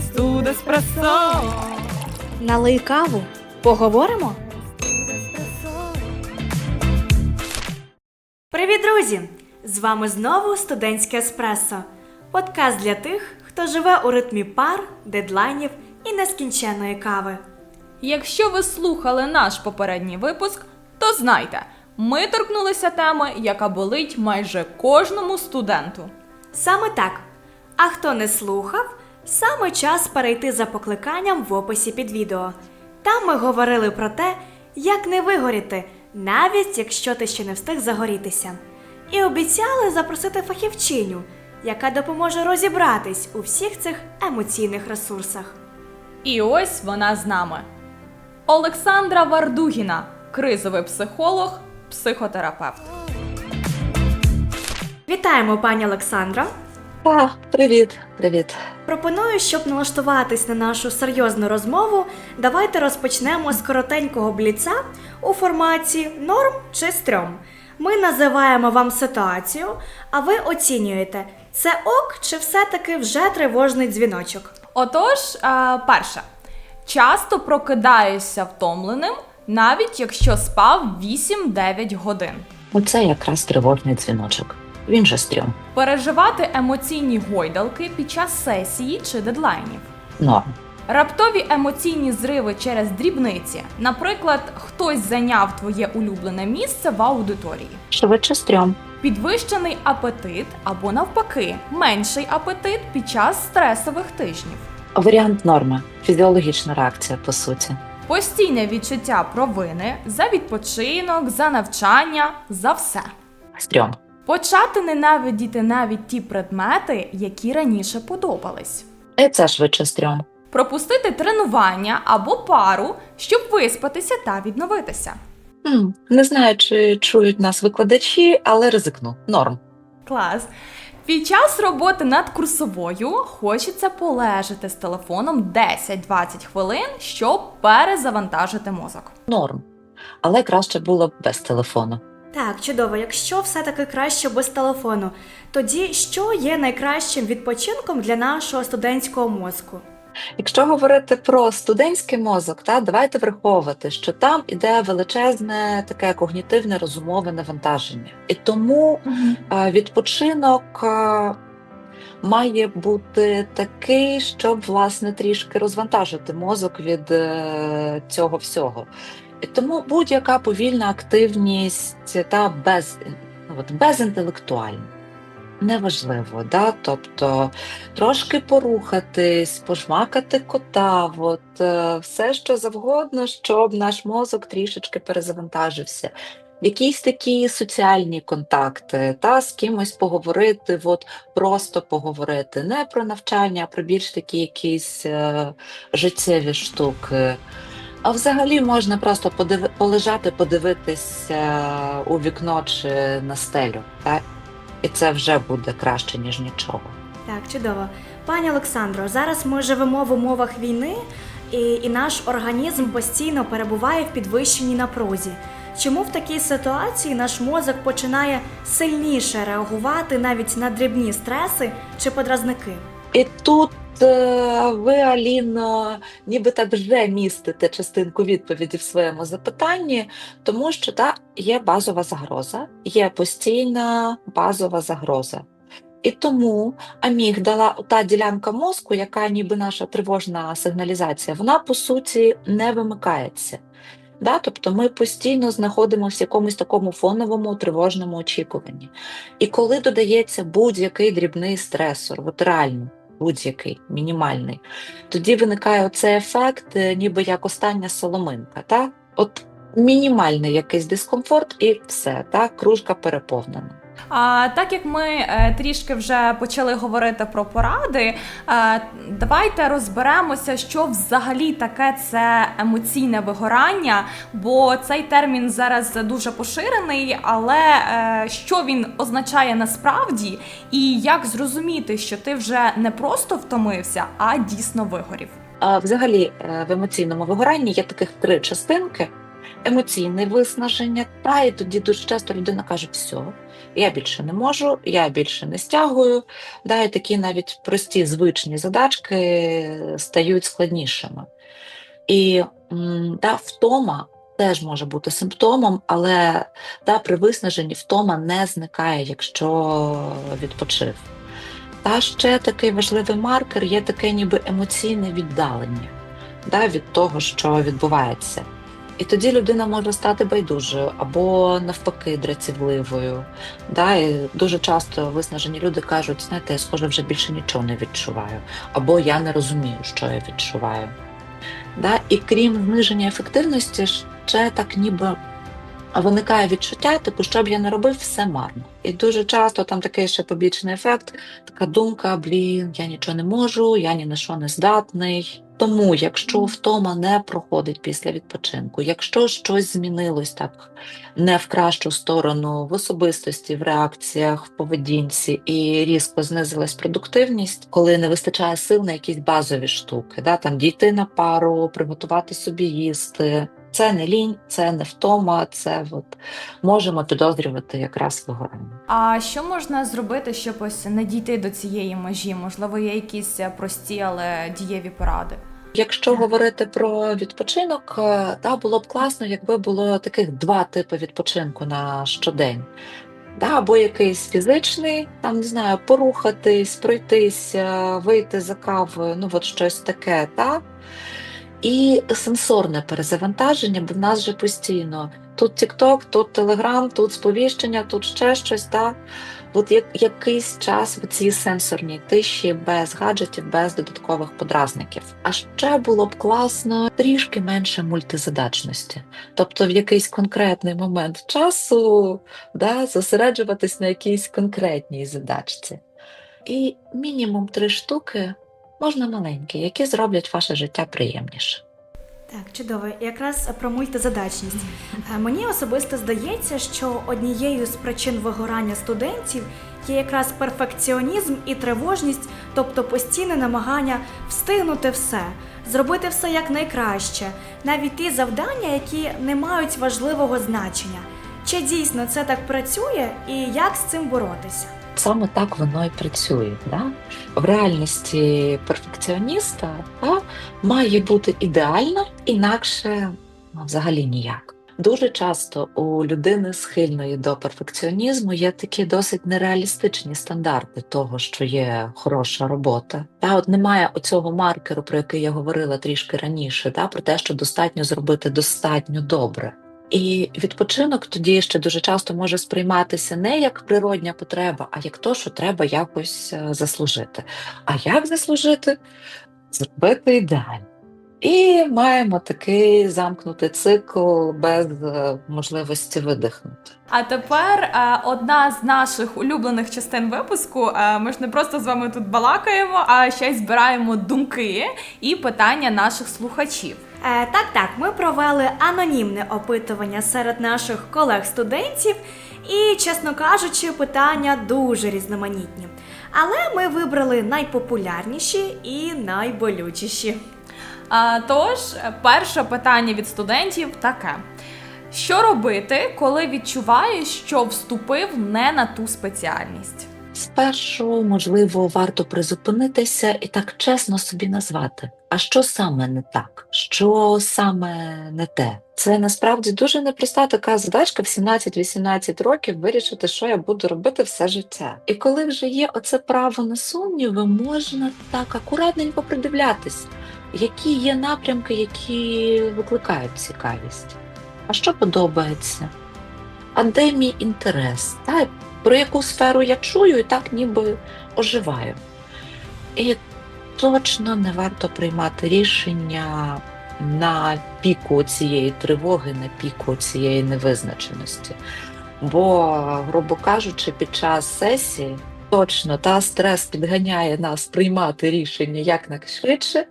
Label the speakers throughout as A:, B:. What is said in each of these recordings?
A: студ еспресо.
B: Налий каву. Поговоримо? Привіт, друзі! З вами знову студентське еспресо. Подкаст для тих, хто живе у ритмі пар, дедлайнів і нескінченної кави.
A: Якщо ви слухали наш попередній випуск, то знайте, ми торкнулися теми, яка болить майже кожному студенту.
B: Саме так. А хто не слухав, саме час перейти за покликанням в описі під відео. Там ми говорили про те, як не вигоріти, навіть якщо ти ще не встиг загорітися. І обіцяли запросити фахівчиню, яка допоможе розібратись у всіх цих емоційних ресурсах.
A: І ось вона з нами. Олександра Вардугіна, кризовий психолог, психотерапевт.
B: Вітаємо, пані Олександра!
C: А, привіт, привіт.
B: Пропоную, щоб налаштуватись на нашу серйозну розмову, давайте розпочнемо з коротенького бліца у форматі норм чи стрьом. Ми називаємо вам ситуацію, а ви оцінюєте, це ок чи все-таки вже тривожний дзвіночок.
A: Отож, е, перше, часто прокидаюся втомленим, навіть якщо спав 8-9 годин.
C: Оце якраз тривожний дзвіночок. Він же стрьом.
A: Переживати емоційні гойдалки під час сесії чи дедлайнів.
C: Норм.
A: Раптові емоційні зриви через дрібниці. Наприклад, хтось зайняв твоє улюблене місце в аудиторії.
C: Швидше стрьом.
A: Підвищений апетит або навпаки, менший апетит під час стресових тижнів.
C: Варіант норми. Фізіологічна реакція, по суті.
A: Постійне відчуття провини за відпочинок, за навчання, за все.
C: Стрьом.
A: Почати ненавидіти навіть ті предмети, які раніше подобались.
C: Це швидше стрьом.
A: Пропустити тренування або пару, щоб виспатися та відновитися.
C: Хм, не знаю, чи чують нас викладачі, але ризикну. Норм.
A: Клас. Під час роботи над курсовою хочеться полежати з телефоном 10-20 хвилин, щоб перезавантажити мозок.
C: Норм. Але краще було б без телефону.
B: Так, чудово, якщо все-таки краще без телефону, тоді що є найкращим відпочинком для нашого студентського мозку?
C: Якщо говорити про студентський мозок, та давайте враховувати, що там іде величезне таке когнітивне розумове навантаження, і тому е, відпочинок е, має бути такий, щоб власне трішки розвантажити мозок від е, цього всього. Тому будь-яка повільна активність та без, ну, от, безінтелектуальна. Неважливо, да? тобто трошки порухатись, пожмакати кота, от, е, все що завгодно, щоб наш мозок трішечки перезавантажився. Якісь такі соціальні контакти, та з кимось поговорити, от просто поговорити, не про навчання, а про більш такі якісь е, життєві штуки. А взагалі можна просто подиви- полежати, подивитися у вікно чи на стелю. Так? І це вже буде краще, ніж нічого.
B: Так, чудово. Пані Олександро, зараз ми живемо в умовах війни, і, і наш організм постійно перебуває в підвищеній напрузі. Чому в такій ситуації наш мозок починає сильніше реагувати навіть на дрібні стреси чи подразники?
C: І тут ви, Аліно, ніби так вже містите частинку відповіді в своєму запитанні, тому що та є базова загроза, є постійна базова загроза. І тому амігдала, та ділянка мозку, яка ніби наша тривожна сигналізація, вона по суті не вимикається. Да? Тобто ми постійно знаходимося в якомусь такому фоновому тривожному очікуванні. І коли додається будь-який дрібний стресор, от реально будь-який, мінімальний, тоді виникає оцей ефект, е, ніби як остання соломинка. Та? От мінімальний якийсь дискомфорт, і все, та? кружка переповнена.
A: А так як ми е, трішки вже почали говорити про поради, е, давайте розберемося, що взагалі таке це емоційне вигорання, бо цей термін зараз дуже поширений, але е, що він означає насправді, і як зрозуміти, що ти вже не просто втомився, а дійсно вигорів.
C: А взагалі е, в емоційному вигоранні є таких три частинки. Емоційне виснаження, та і тоді дуже часто людина каже: все, я більше не можу, я більше не стягую. Да, і такі навіть прості звичні задачки стають складнішими. І да, втома теж може бути симптомом, але да, при виснаженні втома не зникає, якщо відпочив. Та ще такий важливий маркер є таке ніби емоційне віддалення да, від того, що відбувається. І тоді людина може стати байдужою або навпаки драцівливою. Да, і дуже часто виснажені люди кажуть, знаєте, я схоже вже більше нічого не відчуваю, або я не розумію, що я відчуваю. Да? І крім зниження ефективності, ще так ніби виникає відчуття, типу, що б я не робив, все марно. І дуже часто там такий ще побічний ефект, така думка: блін, я нічого не можу, я ні на що не здатний. Тому, якщо втома не проходить після відпочинку, якщо щось змінилось так не в кращу сторону в особистості, в реакціях, в поведінці і різко знизилась продуктивність, коли не вистачає сил на якісь базові штуки, да, там дійти на пару, приготувати собі їсти. Це не лінь, це не втома, це от можемо підозрювати якраз вигорання.
A: А що можна зробити, щоб ось не дійти до цієї межі? Можливо, є якісь е, прості, але дієві поради.
C: Якщо говорити про відпочинок, е, та було б класно, якби було таких два типи відпочинку на щодень. Да, або якийсь фізичний, там не знаю, порухатись, пройтися, вийти за кавою, ну от щось таке, та? І сенсорне перезавантаження, бо в нас же постійно тут TikTok, тут Telegram, тут сповіщення, тут ще щось, та? От як, якийсь час в цій сенсорній тиші без гаджетів, без додаткових подразників. А ще було б класно трішки менше мультизадачності. Тобто в якийсь конкретний момент часу да, зосереджуватись на якійсь конкретній задачці. І мінімум три штуки можна маленькі, які зроблять ваше життя приємніше.
B: Так, чудово. Якраз про мультизадачність. Е, Мені особисто здається, що однією з причин вигорання студентів є якраз перфекціонізм і тривожність, тобто постійне намагання встигнути все, зробити все якнайкраще, навіть ті завдання, які не мають важливого значення. Чи дійсно це так працює і як з цим боротися?
C: Саме так воно і працює. Да? В реальності перфекціоніста да, має бути ідеально, інакше ну, взагалі ніяк. Дуже часто у людини схильної до перфекціонізму є такі досить нереалістичні стандарти того, що є хороша робота. Та от немає оцього маркеру, про який я говорила трішки раніше, та про те, що достатньо зробити достатньо добре. І відпочинок тоді ще дуже часто може сприйматися не як природня потреба, а як то, що треба якось е, заслужити. А як заслужити? Зробити ідеально. І маємо такий замкнутий цикл без е, можливості видихнути.
A: А тепер е, одна з наших улюблених частин випуску. Е, ми ж не просто з вами тут балакаємо, а ще й збираємо думки і питання наших слухачів.
B: Е, так, так, ми провели анонімне опитування серед наших колег-студентів, і, чесно кажучи, питання дуже різноманітні. Але ми вибрали найпопулярніші і найболючіші.
A: А, тож, перше питання від студентів таке: що робити, коли відчуваєш, що вступив не на ту спеціальність?
C: Спершу, можливо, варто призупинитися і так чесно собі назвати, а що саме не так, що саме не те. Це насправді дуже непроста така задачка в 17-18 років вирішити, що я буду робити все життя. І коли вже є оце право на сумніви, можна так акуратненько придивлятись, які є напрямки, які викликають цікавість. А що подобається? А де мій інтерес? Та, про яку сферу я чую і так ніби оживаю. І точно не варто приймати рішення на піку цієї тривоги, на піку цієї невизначеності. Бо, грубо кажучи, під час сесії точно та стрес підганяє нас приймати рішення якнайшвидше,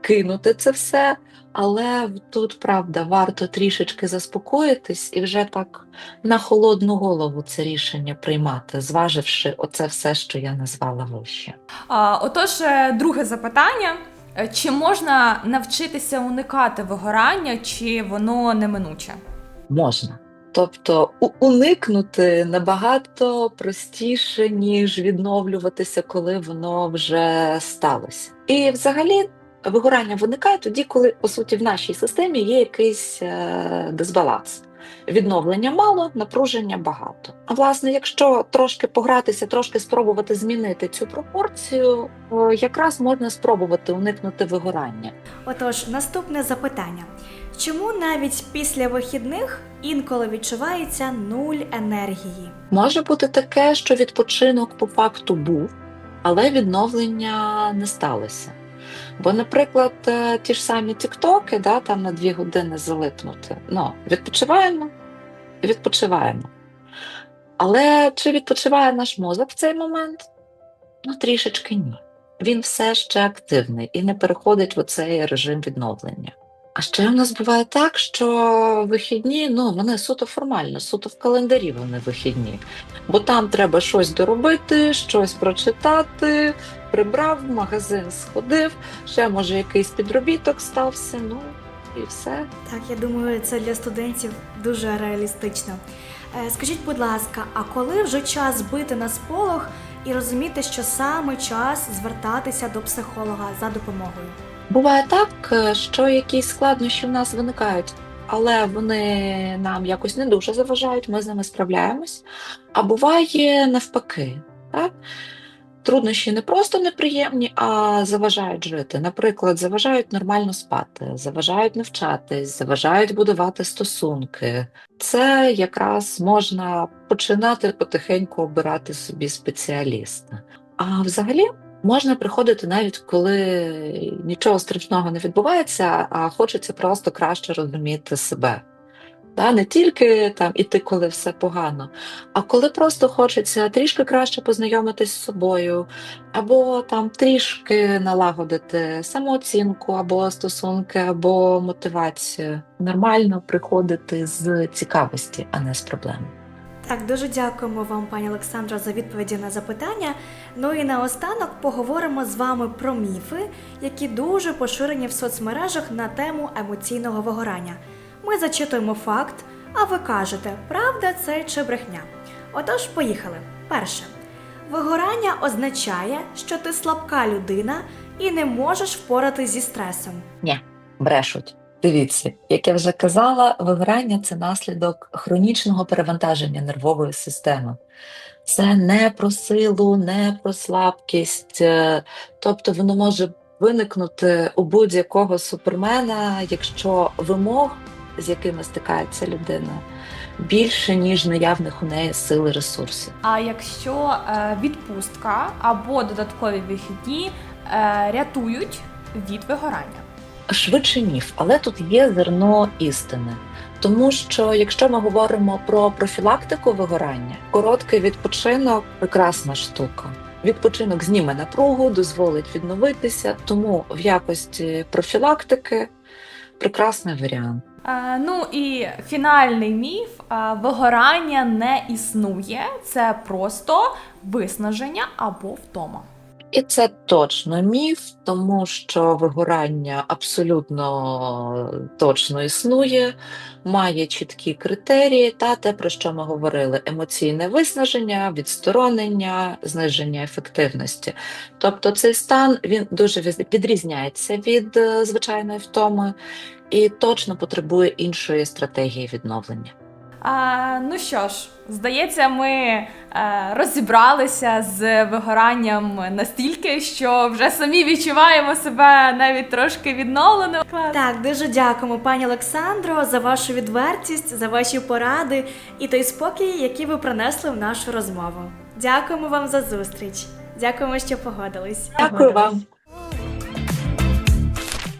C: кинути це все. Але тут правда варто трішечки заспокоїтись і вже так на холодну голову це рішення приймати, зваживши оце все, що я назвала вище.
A: А, отож, е, друге запитання: Е, Чи можна навчитися уникати вигорання, чи воно неминуче?
C: Можна. Тобто уникнути набагато простіше, ніж відновлюватися, коли воно вже сталося. І взагалі вигорання виникає тоді, коли по суті в нашій системі є якийсь е, дисбаланс. Відновлення мало, напруження багато. А власне, якщо трошки погратися, трошки спробувати змінити цю пропорцію, якраз можна спробувати уникнути вигорання.
B: Отож, наступне запитання: чому навіть після вихідних інколи відчувається нуль енергії?
C: Може бути таке, що відпочинок по факту був, але відновлення не сталося. Бо, наприклад, е, ті ж самі тіктоки, да, там на дві години залипнути. Ну, відпочиваємо, відпочиваємо. Але чи відпочиває наш мозок в цей момент? Ну, трішечки ні. Він все ще активний і не переходить в оцей режим відновлення. А ще в нас буває так, що вихідні, ну вони суто формально, суто в календарі вони вихідні. Бо там треба щось доробити, щось прочитати, прибрав, в магазин сходив, ще може якийсь підробіток стався, ну і все.
B: Так, я думаю, це для студентів дуже реалістично. Е, Скажіть, будь ласка, а коли вже час бити на сполох і розуміти, що саме час звертатися до психолога за допомогою?
C: Буває так, е, що якісь складнощі в нас виникають, але вони нам якось не дуже заважають, ми з ними справляємось. А буває навпаки, так? Труднощі не просто неприємні, а заважають жити. Наприклад, заважають нормально спати, заважають навчатись, заважають будувати стосунки. Це якраз можна починати потихеньку обирати собі спеціаліста. А взагалі Можна приходити навіть коли нічого страшного не відбувається, а хочеться просто краще розуміти себе. Та, не тільки там іти, коли все погано, а коли просто хочеться трішки краще познайомитись з собою, або там трішки налагодити самооцінку, або стосунки, або мотивацію. Нормально приходити з цікавості, а не з проблем.
B: Так, дуже дякуємо вам, пані Олександро, за відповіді на запитання. Ну і наостанок поговоримо з вами про міфи, які дуже поширені в соцмережах на тему емоційного вигорання. Ми зачитуємо факт, а ви кажете, правда це чи брехня. Отож, поїхали. Перше. Вигорання означає, що ти слабка людина і не можеш впоратись зі стресом.
C: Ні, брешуть. Дивіться, як я вже казала, вигорання це наслідок хронічного перевантаження нервової системи. Це не про силу, не про слабкість, е, тобто воно може виникнути у будь-якого супермена, якщо вимог, з якими стикається людина, більше, ніж наявних у неї сил і ресурсів.
A: А якщо е, відпустка або додаткові вихідні е, рятують від вигорання?
C: Швидше міф, але тут є зерно істини. Тому що якщо ми говоримо про профілактику вигорання, короткий відпочинок прекрасна штука. Відпочинок зніме напругу, дозволить відновитися, тому в якості профілактики прекрасний варіант.
A: Е, ну і фінальний міф: е, вигорання не існує, це просто виснаження або втома.
C: І це точно міф, тому що вигорання абсолютно точно існує, має чіткі критерії та те, про що ми говорили: емоційне виснаження, відсторонення, зниження ефективності. Тобто цей стан він дуже відрізняється від е, звичайної втоми і точно потребує іншої стратегії відновлення.
A: А, ну що ж, здається, ми е, розібралися з вигоранням настільки, що вже самі відчуваємо себе навіть трошки відновлено. Клас.
B: Так, дуже дякуємо, пані Олександро, за вашу відвертість, за ваші поради і той спокій, який ви принесли в нашу розмову. Дякуємо вам за зустріч. Дякуємо, що погодились.
C: Дякую вам.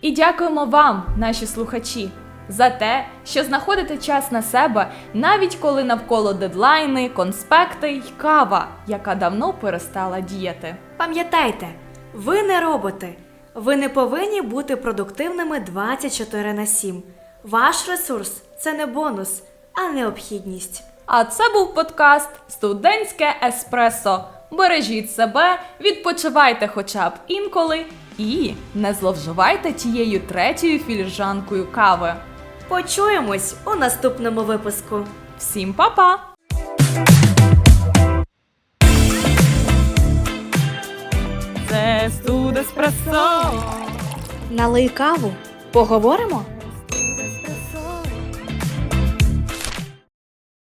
A: І дякуємо вам, наші слухачі, за те, що знаходите час на себе, навіть коли навколо дедлайни, конспекти й кава, яка давно перестала діяти.
B: Пам'ятайте, ви не роботи. Ви не повинні бути продуктивними 24 на 7. Ваш ресурс це не бонус, а необхідність.
A: А це був подкаст Студентське еспресо. Бережіть себе, відпочивайте хоча б інколи і не зловживайте тією третьою філіжанкою кави.
B: Почуємось у наступному випуску.
A: Всім па-па! Це студеспресо.
B: Налий каву. Поговоримо?